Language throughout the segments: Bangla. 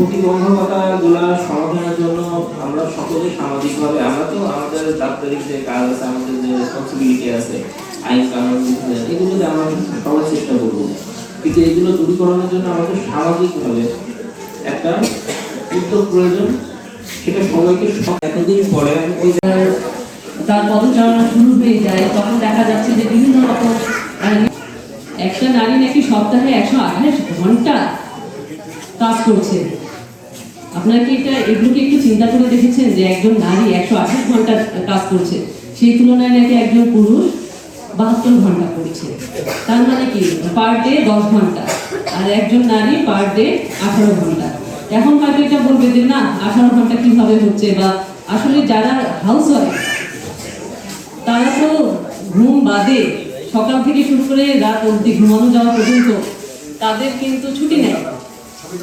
প্রতিবন্ধকতাগুলা সমাধানের জন্য আমরা সকলে সামাজিকভাবে আমরা তো আমাদের দাপ্তরিক যে কাজ আছে আমাদের যে রেসপন্সিবিলিটি আছে আইন কানুন এগুলোতে আমরা সবাই চেষ্টা করব। কিন্তু এগুলো দূরীকরণের জন্য আমাদের সামাজিকভাবে একটা উদ্যোগ প্রয়োজন সেটা সবাইকে এতদিন পরে ওই তার পদচারণা শুরু হয়ে যায় তখন দেখা যাচ্ছে যে বিভিন্ন রকম আহ, একটা নারী নাকি সপ্তাহে একশো আঠাশ ঘণ্টা কাজ করছে। আপনারা কি এটা এগুলোকে একটু চিন্তা করে দেখেছেন যে একজন নারী একশো আঠাশ ঘণ্টা কাজ করছে, সেই তুলনায় নাকি একজন পুরুষ বাহাত্তর ঘণ্টা করছে। তার মানে কি? পার ডে দশ ঘণ্টা, আর একজন নারী পার ডে আঠারো ঘণ্টা। এখন হয়তো এটা বলবে যে না, আঠারো ঘণ্টা কীভাবে হচ্ছে বা আসলে যারা হাউস ওয়াইফ তারা তো ঘুম বাদে সকাল থেকে শুরু করে রাত অবধি ঘুমানো যাওয়া পর্যন্ত তাদের কিন্তু ছুটি নেই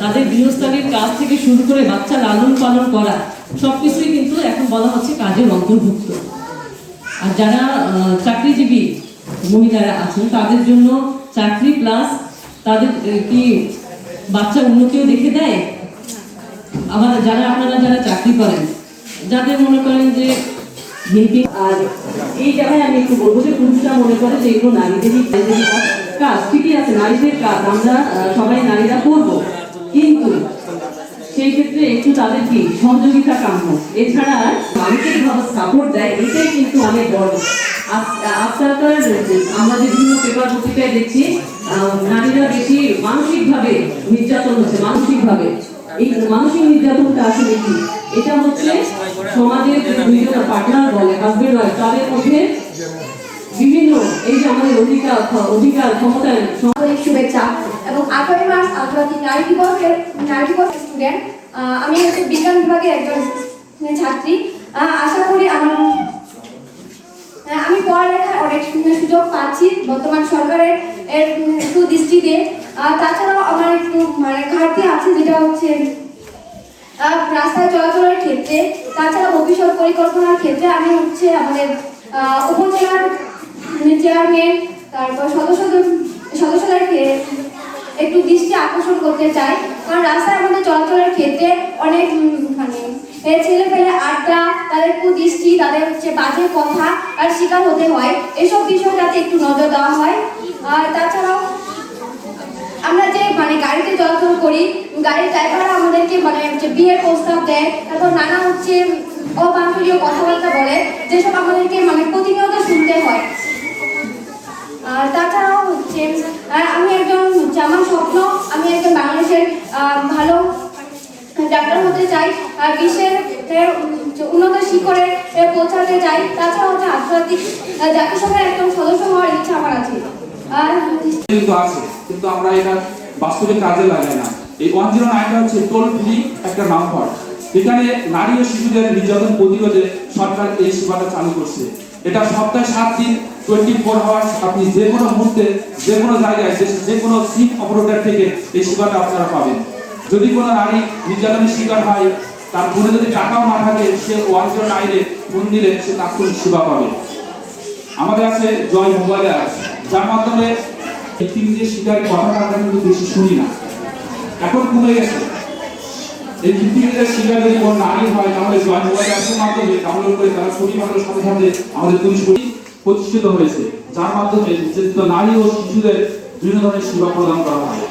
তাদের গৃহস্থালীর কাজ থেকে শুরু করে বাচ্চা লালন পালন করা, সবকিছুই কিন্তু এখন বলা হচ্ছে কাজের অন্তর্ভুক্ত। আর যারা চাকরিজীবী মহিলারা আছেন, তাদের জন্য চাকরি প্লাস তাদের কি বাচ্চা উন্নতিও দেখে দেয়? আবার যারা, আপনারা যারা চাকরি করেন, যাদের মনে করেন যে আর এই জায়গায় আমি একটু বলব যে পুরুষরা মনে করে যে এগুলো নারীদেরই কাজ। ঠিকই আছে, নারীদের কাজ। আমরা সবাই নারীরা করব। সেই ক্ষেত্রে একটু তাদের কি সহযোগিতা কাম্য? এছাড়া মানসিকভাবে সাপোর্ট দেয়, এটাই কিন্তু অনেক বড়। আজকালকার আমরা বিভিন্ন পেপার পত্রিকায় দেখছি নারীরা বেশি মানসিকভাবে নির্যাতন হচ্ছে, মানসিকভাবে। এই মানসিক নির্যাতনটা আসলে কি? এটা হচ্ছে সমাজের দুইজন পার্টনার বলে হাজবেন্ড ওয়াইফ তাদের মধ্যে বিভিন্ন এই যে আমাদের অধিকার অধিকার ক্ষমতায় আন্তরিক শুভেচ্ছা এবং আঠারোই মার্চ আন্তর্জাতিক নারী দিবসের নারী দিবস স্টুডেন্ট আমি হচ্ছে বিজ্ঞান বিভাগের একজন ছাত্রী। আশা করি আমার আমি পড়ালেখায় অনেক সুযোগ- পাচ্ছি বর্তমান সরকারের এর সুদৃষ্টিতে। তাছাড়াও আমার একটু মানে ঘাটতি আছে যেটা হচ্ছে রাস্তায় চলাচলের ক্ষেত্রে তাছাড়া ভবিষ্যৎ পরিকল্পনার ক্ষেত্রে আমি হচ্ছে আমাদের আহ, চেয়ারম্যান তারপর সদস্যদের, সদস্যদেরকে একটু দৃষ্টি আকর্ষণ করতে চাই। কারণ রাস্তায় আমাদের চলাচলের ক্ষেত্রে অনেক মানে ছেলে পেলে আড্ডা, তাদের কুদৃষ্টি তাদের হচ্ছে বাজে কথা আর শিকার হতে হয়। এসব বিষয় যাতে একটু নজর দেওয়া হয়। আর তাছাড়াও আমরা যে মানে গাড়িতে চলাচল করি, গাড়ির ড্রাইভাররা আমাদেরকে মানে হচ্ছে বিয়ের প্রস্তাব দেয়। তারপর নানা হচ্ছে অবাঞ্ছনীয় কথাবার্তা বলে, যেসব আমাদেরকে মানে প্রতিনিয়ত শুনতে হয়। তাছাড়াও হচ্ছে আমি একজন হচ্ছে আমার স্বপ্ন, আমি একজন বাংলাদেশের ভালো ডাক্তার হতে চাই, আর বিশ্বের উন্নত শিখরে পৌঁছাতে চাই। তাছাড়া হচ্ছে আন্তর্জাতিক জাতিসংঘের একজন সদস্য হওয়ার ইচ্ছা আমার আছে। আর কিন্তু আছে, কিন্তু আমরা এটা বাস্তবে কাজে লাগাই না। এই ওয়ান জিরো নাইনটা হচ্ছে টোল ফ্রি একটা নাম্বার এখানে নারী ও শিশুদের নির্যাতন প্রতিরোধে সরকার এই সেবাটা চালু করছে। এটা সপ্তাহে সাত দিন টোয়েন্টি ফোর আওয়ার্স আপনি যে কোনো মুহূর্তে, যে কোনো জায়গায়, যে কোনো সিম অপারেটর থেকে এই সেবাটা আপনারা পাবেন। যদি কোনো নারী নির্যাতনের শিকার হয়, তার ফোনে যদি টাকাও না থাকে, সে ওয়ান জিরো নাইনে ফোন দিলে সে তাৎক্ষণিক সেবা পাবে। আমাদের আছে জয় মোবাইল অ্যাপ যার মাধ্যমে তিন যে শিকারের কথাটা আমরা কিন্তু বেশি শুনি না। এখন কমে গেছে। এই যদি কোনো নারী হয়, তাহলে মোবাইল অ্যাপের মাধ্যমে ডাউনলোড করে তারা ছবি পাঠানোর সাথে সাথে আমাদের পুলিশ প্রতিষ্ঠিত হয়েছে। যার মাধ্যমে নির্যাতিত নারী ও শিশুদের বিভিন্ন ধরনের সেবা প্রদান করা হয়।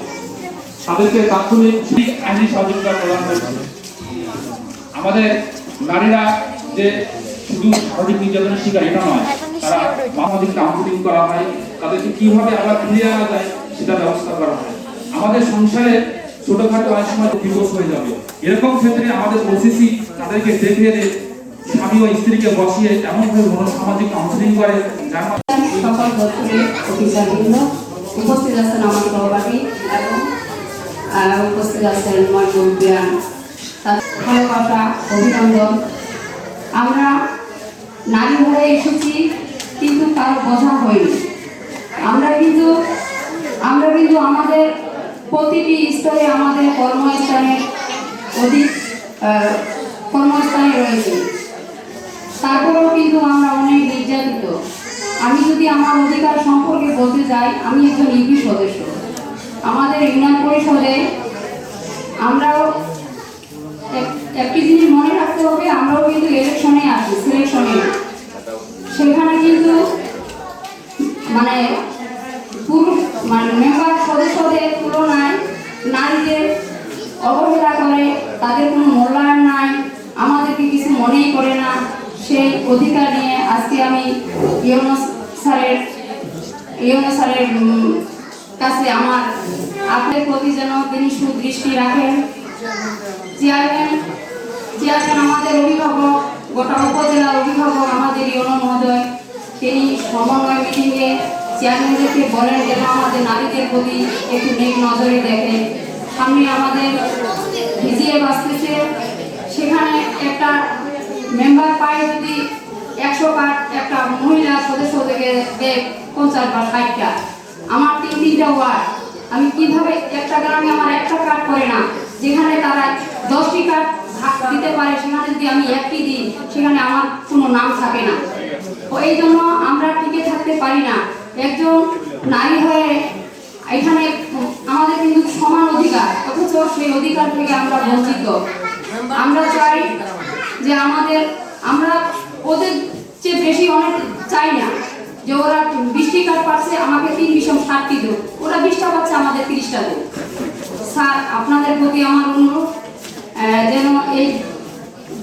তাদেরকে তাৎক্ষণিক আইনি সহযোগিতা প্রদান আমাদের নারীরা যে শুধু শারীরিক নির্যাতনের শিকার এটা নয়, তারা সামাজিক কাউন্সিলিং করা হয়। তাদেরকে কীভাবে আবার ফিরিয়ে আনা যায় সেটা ব্যবস্থা করা হয়। আমাদের সংসারে ছোটখাটো অনেক সময় ডিভোর্স হয়ে যাবে। এরকম ক্ষেত্রে আমাদের ওসিসি তাদেরকে দেখে এনে স্বামী ও স্ত্রীকে বসিয়ে এমনভাবে মনোসামাজিক কাউন্সিলিং করে, যার সকল অফিসারবৃন্দ উপস্থিত আছেন আমার সহপাঠী এবং উপস্থিত আছেন অভিনন্দন। আমরা নারী হয়ে এসেছি, কিন্তু কারও বোঝা হয়নি। আমরা কিন্তু আমরা কিন্তু আমাদের প্রতিটি স্তরে আমাদের কর্মস্থানে অধিক কর্মস্থানে রয়েছে। তারপরেও কিন্তু আমরা অনেক নির্যাতিত। আমি যদি আমার অধিকার সম্পর্কে বলতে চাই আমি একজন ইউপি সদস্য। আমাদের ইউনিয়ন পরিষদে আমরাও একটি জিনিস মনে রাখতে হবে, আমরাও কিন্তু ইলেকশনে আছি সিলেকশনে সেখানে কিন্তু মানে পুরুষ মানে মেম্বার তুলনায় নারীদের অবহেলা করে, তাদের কোনো মূল্যায়ন নাই, আমাদেরকে কিছু মনেই করে না। সেই অধিকার নিয়ে আজকে আমি ইউনুস স্যারের ইউনুস স্যারের কাছে আমার আপনার প্রতি যেন তিনি সুদৃষ্টি রাখেন। চেয়ারম্যান চেয়ারম্যান আমাদের অভিভাবক, গোটা উপজেলার অভিভাবক আমাদের ইউনো মহোদয়, তিনি সমন্বয় মিটিংয়ে চেয়ারম্যানদেরকে বলেন যেন আমাদের নারীদের প্রতি একটু নেক নজরে দেখে সামনে আমাদের ভিজিয়ে বাঁচতেছে সেখানে একটা মেম্বার পায় যদি একশো কার্ড একটা মহিলা সদস্য থেকে দেয় পঞ্চাশ বা ষাটটা, আমার তিন তিনটা ওয়ার্ড। আমি কীভাবে একটা গ্রামে আমার একটা কার্ড করে না? যেখানে তারা দশটি কার্ড ভাগ দিতে পারে, সেখানে যদি আমি একটি দিই, সেখানে আমার কোনো নাম থাকে না। এই জন্য আমরা টিকে থাকতে পারি না। একজন নারী হয়ে এখানে আমাদের কিন্তু সমান অধিকার অথচ সেই অধিকার থেকে আমরা বঞ্চিত। আমরা চাই যে আমাদের আমরা ওদের চেয়ে বেশি অনেক চাই না যে ওরা বৃষ্টি কাঠ পাচ্ছে আমাকে তিন বিষম ষাটটি দেব ওরা বিশটা পাচ্ছে আমাদের তিরিশটা দেব স্যার আপনাদের প্রতি আমার অনুরোধ যেন এই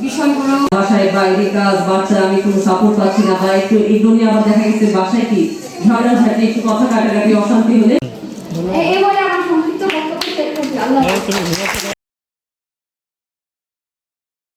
বিষয়গুলো বাসায় বাইরে কাজ বাচ্চা আমি কোনো সাপোর্ট পাচ্ছি না বা একটু এগুলো আবার দেখা গেছে বাসায় কি ঝগড়া ঝাঁটি একটু কথা কাটাকাটি অশান্তি হলে এই